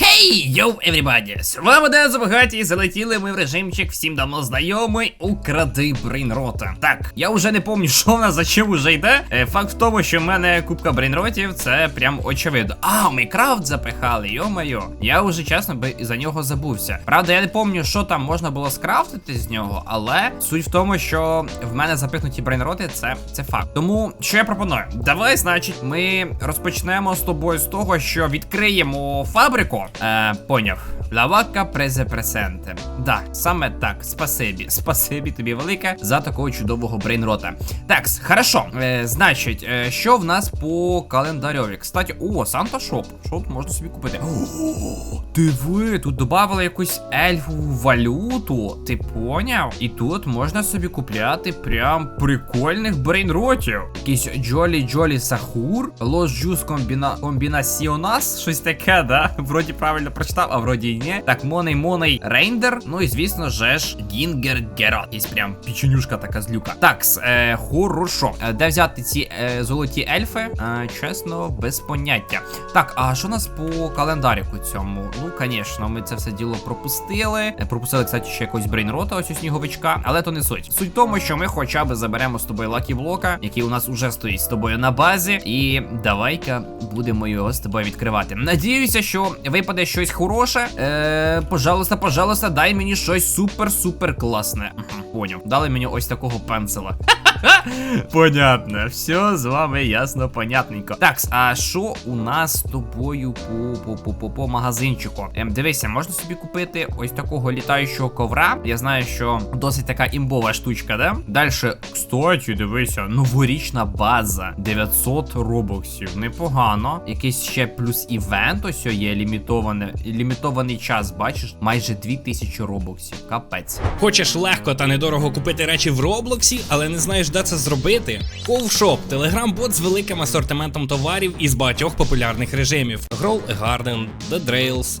Хей, йоу, everybody! З вами Дезо Багаті, залетіли ми в режимчик всім давно знайомий Укради брейнрота. Так, я вже не пам'ятаю, що в нас за чим уже йде. Е, факт в тому, що в мене кубка брейнротів, це прям очевидно. А, Майкрафт запихали, йо-моє. Я вже чесно би за нього забувся. Правда, я не пам'ятаю, що там можна було скрафтити з нього, але суть в тому, що в мене запихнуті брейнроти, це, це факт. Тому що я пропоную? Давай, значить, ми розпочнемо з тобою з того, що відкриємо фабрику. Е, поняв. Лавака презе пресенте. Да, саме так. Спасибі. Спасибі тобі велике за такого чудового брейнрота. Так, хорошо. Е, значить, е, що в нас по календарьові? Кстати, о, Санта Шоп. Що можна собі купити? О, диви, тут додавали якусь ельфову валюту. Ти поняв? І тут можна собі купляти прям прикольних брейнротів. Якийсь Джолі Джолі Сахур, Лос Джус комбіна... Комбінасіонас, щось таке, да? Вроді правильно прочитав, а вроді й ні. Так, Моней Моней Рейндер. Ну і звісно же ж Гінгер Герат. Є прям піченюшка така злюка. Так, е, хорошо. Е, Де взяти ці е, золоті ельфи? Е, чесно, без поняття. Так, а що у нас по календаріку цьому? Ну, звісно, ми це все діло пропустили. Е, Пропустили, кстати, ще якогось брейнрота, ось у сніговичка, але то не суть. Суть в тому, що ми хоча б заберемо з тобою лакі блока, який у нас уже стоїть з тобою на базі. І давай-ка будемо його з тобою відкривати. Надіюся, що випаде щось хороше. Е, пожалуйста, пожалуйста, дай мені щось супер-супер класне. Поняв. Дали мені ось такого пенсила. Понятно, все з вами ясно, понятненько. Так, а що у нас з тобою по магазинчику? Ем, дивися, можна собі купити ось такого літаючого ковра. Я знаю, що досить така імбова штучка, да? Далі, кстати, дивися, новорічна база. 900 робоксів. Непогано. Якийсь ще плюс івент, ось є лімітоване, лімітований час, бачиш, майже 2000 робоксів. Капець. Хочеш легко та недорого купити речі в Роблоксі, але не знаєш, де це зробити? Ковшоп телеграм-бот з великим асортиментом товарів із багатьох популярних режимів: Grow Garden, The Drails,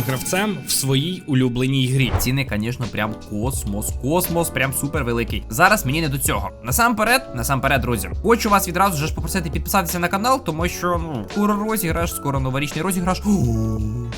гравцем в своїй улюбленій грі. Ціни, звісно, прям космос, космос, прям супер великий. Зараз мені не до цього. Насамперед, насамперед, друзі, хочу вас відразу ж попросити підписатися на канал, тому що ну скоро розіграш, скоро новорічний розіграш.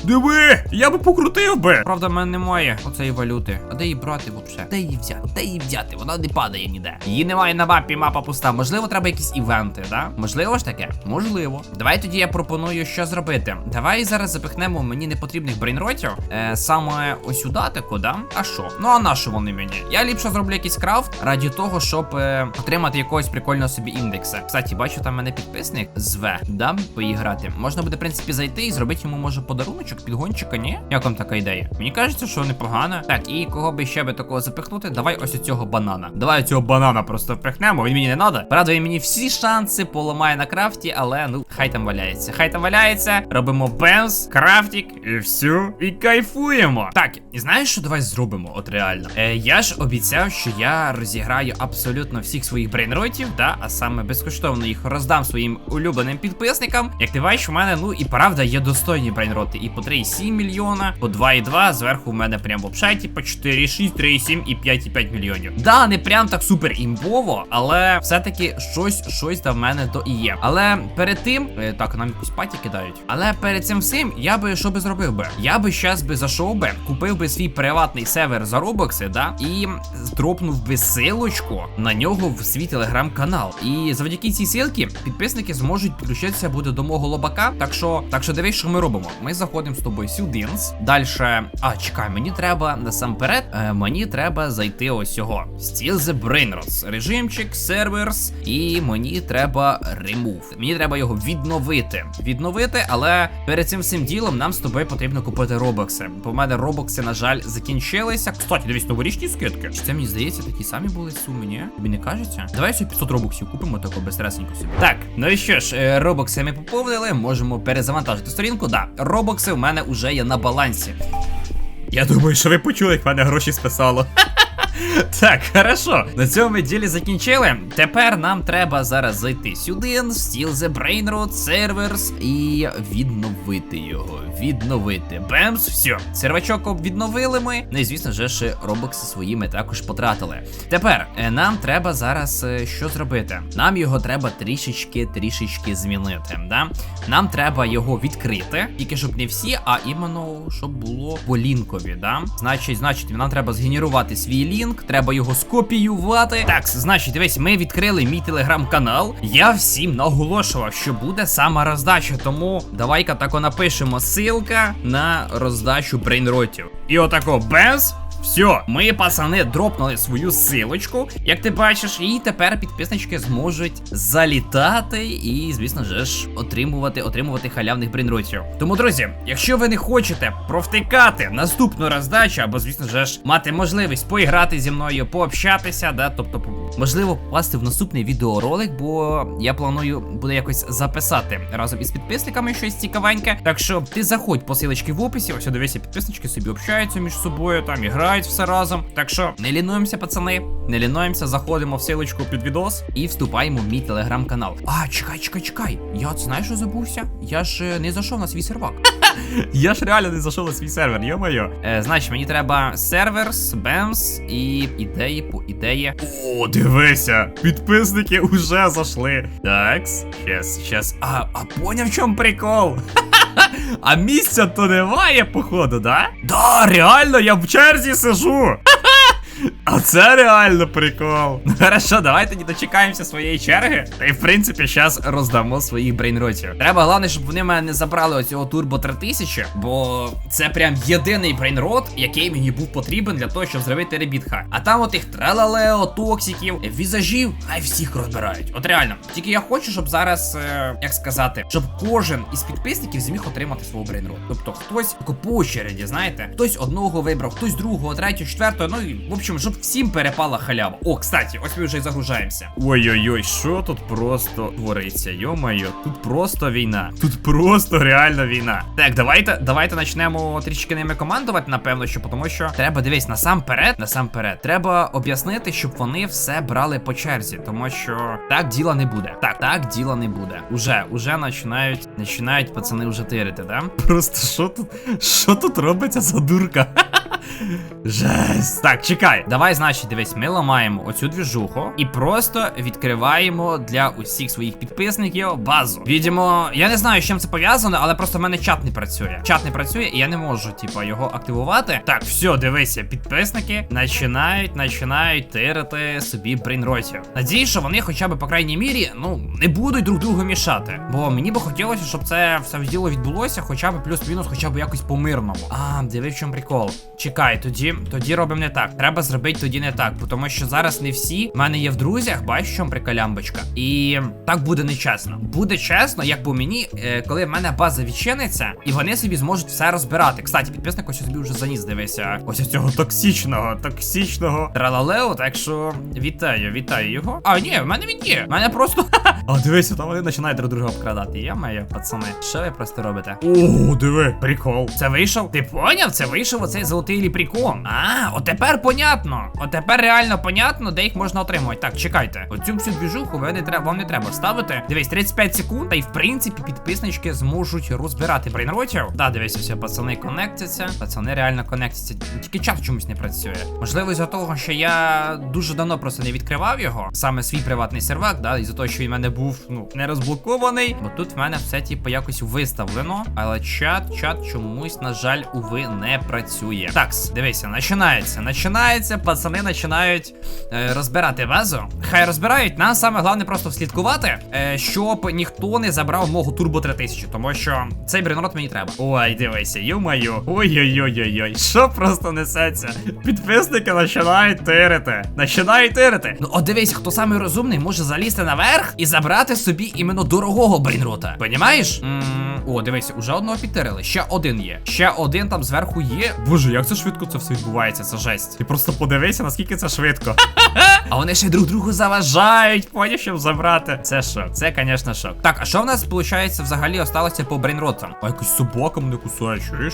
Диви! Я би покрутив би! Правда, в мене немає оцеї валюти. А де її брати взагалі? Де її взяти? Де її взяти? Вона не падає ніде. Її немає на мапі, мапа пуста. Можливо, треба якісь івенти, да? Можливо ж таке? Можливо. Давай тоді я пропоную, що зробити. Давай зараз запихнемо мені непотрібних брейнротів. Е, саме ось сюди таку, да? А що? Ну а на що вони мені? Я ліпше зроблю якийсь крафт раді того, щоб е, отримати якогось прикольного собі індекса. Кстати, бачу, там мене підписник зве, да? Поіграти. Можна буде, в принципі, зайти і зробити йому, може, подаруночок, підгончика, ні? Як вам така ідея? Мені кажеться, що непогано. Так, і кого би ще би такого запихнути? Давай ось цього банана. Давай цього банана просто впихнемо, він мені не треба. Правда, мені всі шанси поламає на крафті, але ну, хай там валяється. Хай там валяється. Робимо бенз, крафтик і все. І кайфуємо. Так, і знаєш, що давай зробимо? От реально. Е, я ж обіцяв, що я розіграю абсолютно всіх своїх брейнротів, да, а саме безкоштовно їх роздам своїм улюбленим підписникам. Як ти бачиш, у мене, ну і правда, є достойні брейнроти. І по 3,7 мільйона, по 2,2, зверху в мене прям взагалі, типу 4,6, 3,7 і 5,5 мільйонів. Да, не прям так супер імбово, але все-таки щось, щось там в мене то і є. Але перед тим, е, так, нам якусь паті кидають. Але перед цим всім я би що би зробив би? Я би щас би зайшов би, купив би свій приватний сервер за робокси, да, і дропнув би силочку на нього в свій телеграм-канал. І завдяки цій силці підписники зможуть підключитися буде до мого лобака. Так що, так що дивись, що ми робимо. Ми заходимо з тобою сюди. Далі. А, чекай, мені треба насамперед. Е, мені треба зайти ось цього. Steel the Brainrots. Режимчик, серверс. І мені треба remove. Мені треба його відновити. Відновити, але перед цим всім ділом нам з тобою потрібно купити. Купити робокси. Бо в мене робокси, на жаль, закінчилися. Кстати, дивись, новорічні скидки. Чи це мені здається, такі самі були суми, ні? Тобі не кажеться? Давай собі 500 робоксів купимо тако безстресенько собі. Так, ну і що ж, е, робокси ми поповнили, можемо перезавантажити сторінку. Да, робокси в мене вже є на балансі. Я думаю, що ви почули, як мене гроші списало. Так, хорошо. На цьому ділі закінчили. Тепер нам треба зараз зайти сюди, Steal the Brainroot Servers і відновити його. Відновити. Бемс, все. Сервачок відновили ми. Ну і звісно же, ще робокси свої ми також потратили. Тепер е, нам треба зараз е, що зробити? Нам його треба трішечки, трішечки змінити. Да? Нам треба його відкрити, тільки щоб не всі, а іменно щоб було по лінкові. Да? Значить, значить, нам треба згенерувати свій лінк, треба його скопіювати. Так, значить, весь ми відкрили мій телеграм-канал. Я всім наголошував, що буде сама роздача. Тому давай-ка тако напишемо ссылка на роздачу брейнротів. І отако без. Все, ми, пацани, дропнули свою силочку, як ти бачиш, і тепер підписнички зможуть залітати і, звісно ж, отримувати, отримувати халявних брейнротів. Тому, друзі, якщо ви не хочете провтикати наступну роздачу, або, звісно ж, мати можливість поіграти зі мною, пообщатися, да, тобто, можливо, попасти в наступний відеоролик, бо я планую буде якось записати разом із підписниками щось цікавеньке. Так що ти заходь по силочці в описі, ось дивися, підписнички собі общаються між собою, там і грають все разом. Так що не лінуємося, пацани, не лінуємося, заходимо в силочку під відос і вступаємо в мій телеграм-канал. А, чекай, чекай, чекай. Я знаєш, що забувся? Я ж е, не зайшов на свій сервак. Я ж реально не зайшов на свій сервер, йо-моє. Е, значить, мені треба сервер, бемс і ідеї по ідеї. О, дивися, підписники уже зайшли. Такс, щас, щас. А, а поняв, в чому прикол? А місця то немає, походу, да? Да, реально, я в черзі сижу. А це реально прикол. Ну хорошо, давайте не дочекаємося своєї черги. Та й в принципі зараз роздамо своїх брейнротів. Треба головне, щоб вони мене не забрали оцього турбо 3000, бо це прям єдиний брейнрот, який мені був потрібен для того, щоб зробити ребітха. А там отих тралалео, токсиків, візажів, хай всіх розбирають. От реально. Тільки я хочу, щоб зараз, е, як сказати, щоб кожен із підписників зміг отримати свого брейнрот. Тобто хтось по очереді, знаєте, хтось одного вибрав, хтось другого, третього, четвертого. Ну і в общем, щоб всім перепала халява. О, кстати, ось ми вже і загружаємося. Ой-ой-ой, що тут просто твориться? Йо-моє, тут просто війна. Тут просто реально війна. Так, давайте, давайте почнемо трішки ними командувати, напевно, що тому що треба дивись насамперед, насамперед, треба об'яснити, щоб вони все брали по черзі, тому що так діла не буде. Так, так діла не буде. Уже, уже починають, починають пацани вже тирити, да? Просто що тут, що тут робиться за дурка? Жесть. Так, чекай. Давай, значить, дивись, ми ламаємо оцю двіжуху і просто відкриваємо для усіх своїх підписників базу. Відімо, я не знаю, з чим це пов'язано, але просто в мене чат не працює. Чат не працює, і я не можу, типа, його активувати. Так, все, дивися, підписники починають, починають тирити собі брейнротів. Надію, що вони хоча б, по крайній мірі, ну, не будуть друг другу мішати. Бо мені би хотілося, щоб це все діло відбулося, хоча б плюс-мінус, хоча б якось по-мирному. А, диви, в чому прикол. Чекай, тоді, тоді робимо не так. Треба зробити тоді не так, тому що зараз не всі в мене є в друзях, бачиш, в чому приколямбочка. І так буде нечесно. Буде чесно, як по мені, е, коли в мене база відчиниться, і вони собі зможуть все розбирати. Кстати, підписник ось собі вже заніс, дивися. Ось цього токсичного, токсичного тралалео. Так що вітаю, вітаю його. А, ні, в мене він є. В мене просто. А, дивися, там вони починають друг друга обкрадати. Я маю, пацани. Що ви просто робите? О, диви, прикол. Це вийшов? Ти поняв? Це вийшов оцей золотий ліпрікон. А, от тепер понятно. От тепер реально понятно, де їх можна отримувати. Так, чекайте. Оцю всю двіжуху ви не треба, вам не треба ставити. Дивись, 35 секунд, та й в принципі підписнички зможуть розбирати брейнротів. Да, дивись, все, пацани конектяться. Пацани реально конектяться. Тільки чат чомусь не працює. Можливо, із-за того, що я дуже давно просто не відкривав його, саме свій приватний сервак, да, із-за того, що він мене був ну не розблокований. Бо тут в мене все типу якось виставлено. Але чат, чат чомусь, на жаль, уви, не працює. Такс, дивися, починається. Починається, пацани починають е, розбирати базу. Хай розбирають. Нам саме головне просто вслідкувати, е, щоб ніхто не забрав мого турбо 3000, тому що цей бренрот мені треба. Ой, дивися, ю-маю. Ой-ой-ой-ой-ой. Що просто несеться? Підписники починають тирити. Починають тирити. Ну, от дивись, хто самий розумний може залізти наверх і забрати собі іменно дорогого брейнрота. Понімаєш? О, дивись, уже одного підтирили. Ще один є. Ще один там зверху є. Боже, як це швидко це все відбувається, це жесть. Ти просто подивися, наскільки це швидко. А вони ще друг другу заважають, поняв, щоб забрати. Це шок, це, звісно, шок. Так, а що в нас, виходить, взагалі осталося по брейнротам? А якась собака мене кусає, чуєш?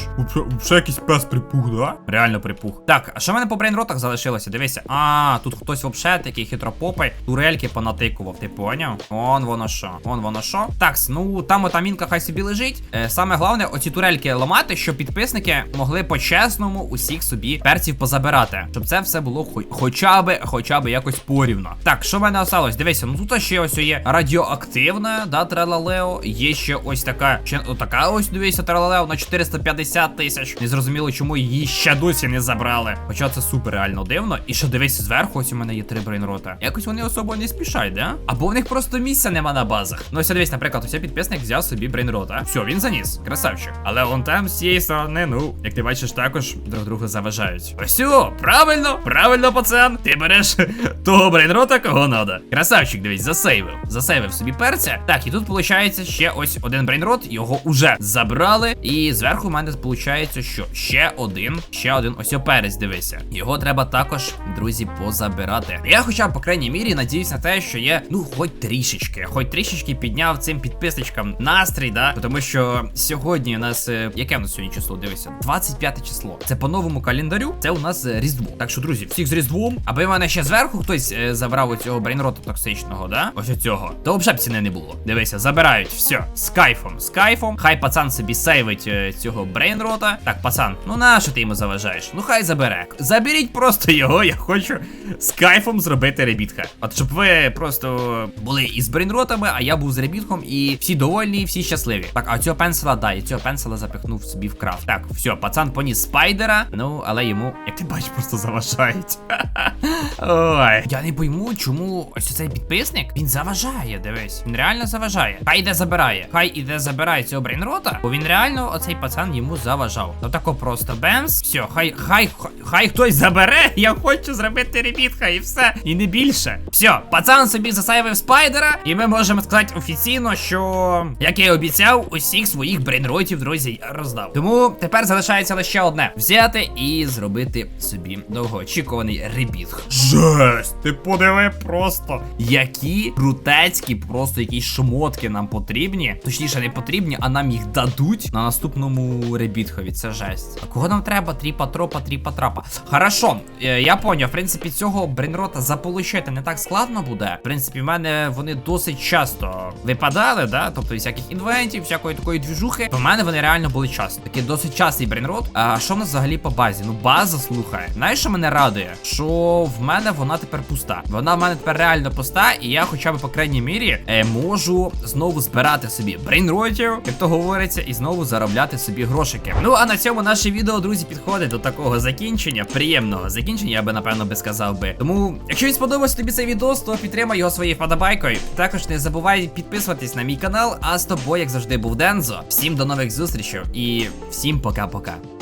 Ще якийсь пес припух, да? Реально припух. Так, а що в мене по брейнротах залишилося? Дивися. А, тут хтось вообще такий хитропопий, турельки понатикував, ти поняв? Он воно що, он воно що. Так, ну там ота мінка хай собі лежить. Е, саме головне, оці турельки ламати, щоб підписники могли по-чесному усіх собі перців позабирати. Щоб це все було хо- хоча би, хоча би якось порівно. Так, що в мене осталось? Дивися, ну тут ще ось є радіоактивна, да, тралалео. Є ще ось така, ще така ось дивися, тралалео на 450 тисяч. Не зрозуміло, чому її ще досі не забрали. Хоча це супер реально дивно. І що дивись зверху, ось у мене є три брейнрота. Якось вони особо не спішають, да? Або в них просто місця нема на базах. Ну ось дивись, наприклад, ось підписник взяв собі брейнрота. Все, він заніс. Красавчик. Але вон там з цієї сторони, ну, як ти бачиш, також друг другу заважають. Ось правильно, правильно, пацан. Ти береш того брейнрота, кого надо. Красавчик, дивись, засейвив. Засейвив собі перця. Так, і тут виходить ще ось один брейнрот. Його уже забрали. І зверху в мене виходить, що ще один, ще один ось перець, дивися. Його треба також, друзі, позабирати. Я хоча б, по крайній мірі, надіюсь на те, що є, ну, хоч трішечки, хоч трішечки підняв цим підписничкам настрій, да? Тому що сьогодні у нас, е, яке в нас сьогодні число? Дивися, 25 число. Це по новому календарю, це у нас е, Різдво. Так що, друзі, всіх з Різдвом, аби мене ще зверху хтось е, забрав оцього брейнрота токсичного, да? Ось оцього. То взагалі б ціни не було. Дивися, забирають все. З кайфом, з кайфом. Хай пацан собі сейвить цього брейнрота. Так, пацан, ну на що ти йому заважаєш? Ну хай забере. Заберіть просто його, я хочу з кайфом зробити ребітка. От щоб ви просто були із брейнротами, а я був з ребітком, і всі довольні, всі щасливі. Так, а цього пенсила, да, я цього пенсила запихнув собі в крафт. Так, все, пацан поніс спайдера. Ну, але йому, як ти бачиш, просто заважають. Ой. Я не пойму, чому ось цей підписник він заважає. Дивись, він реально заважає. Хай іде забирає. Хай іде забирає цього брейнрота, бо він реально оцей пацан йому заважав. Ну тако просто бемс. Все, хай, хай, хай, хай хтось забере. Я хочу зробити ребітка і все. І не більше. Все, пацан собі засайвив спайдера, і ми можемо сказати офіційно, що як я і обіцяв, усіх своїх брейнротів, друзі, я роздав. Тому тепер залишається лише одне: взяти і зробити собі довгоочікуваний ребітг. Жесть, ти подиви просто, які крутецькі, просто якісь шмотки нам потрібні. Точніше, не потрібні, а нам їх дадуть на наступному ребітхові. Це жесть. А кого нам треба? Тріпа тропа, тріпа трапа. Хорошо, е, я поняв. В принципі, цього брейнрота заполучити не так складно буде. В принципі, в мене вони досить часто випадали, да? Тобто всяких інвентів, всякої такої двіжухи. В мене вони реально були часто. Такий досить частий брейнрот. А що в нас взагалі по базі? Ну, база, слухай. Знаєш, що мене радує? Що в мене вона тепер пуста. Вона в мене тепер реально пуста, і я хоча б по крайній мірі е, можу знову збирати собі брейнротів, як то говориться, і знову заробляти собі грошики. Ну а на цьому наше відео, друзі, підходить до такого закінчення. Приємного закінчення, я би напевно би сказав би. Тому, якщо він сподобався тобі цей відео, то підтримай його своєю вподобайкою. Також не забувай підписуватись на мій канал. А з тобою, як завжди, був Дензо. Всім до нових зустрічей і всім пока-пока.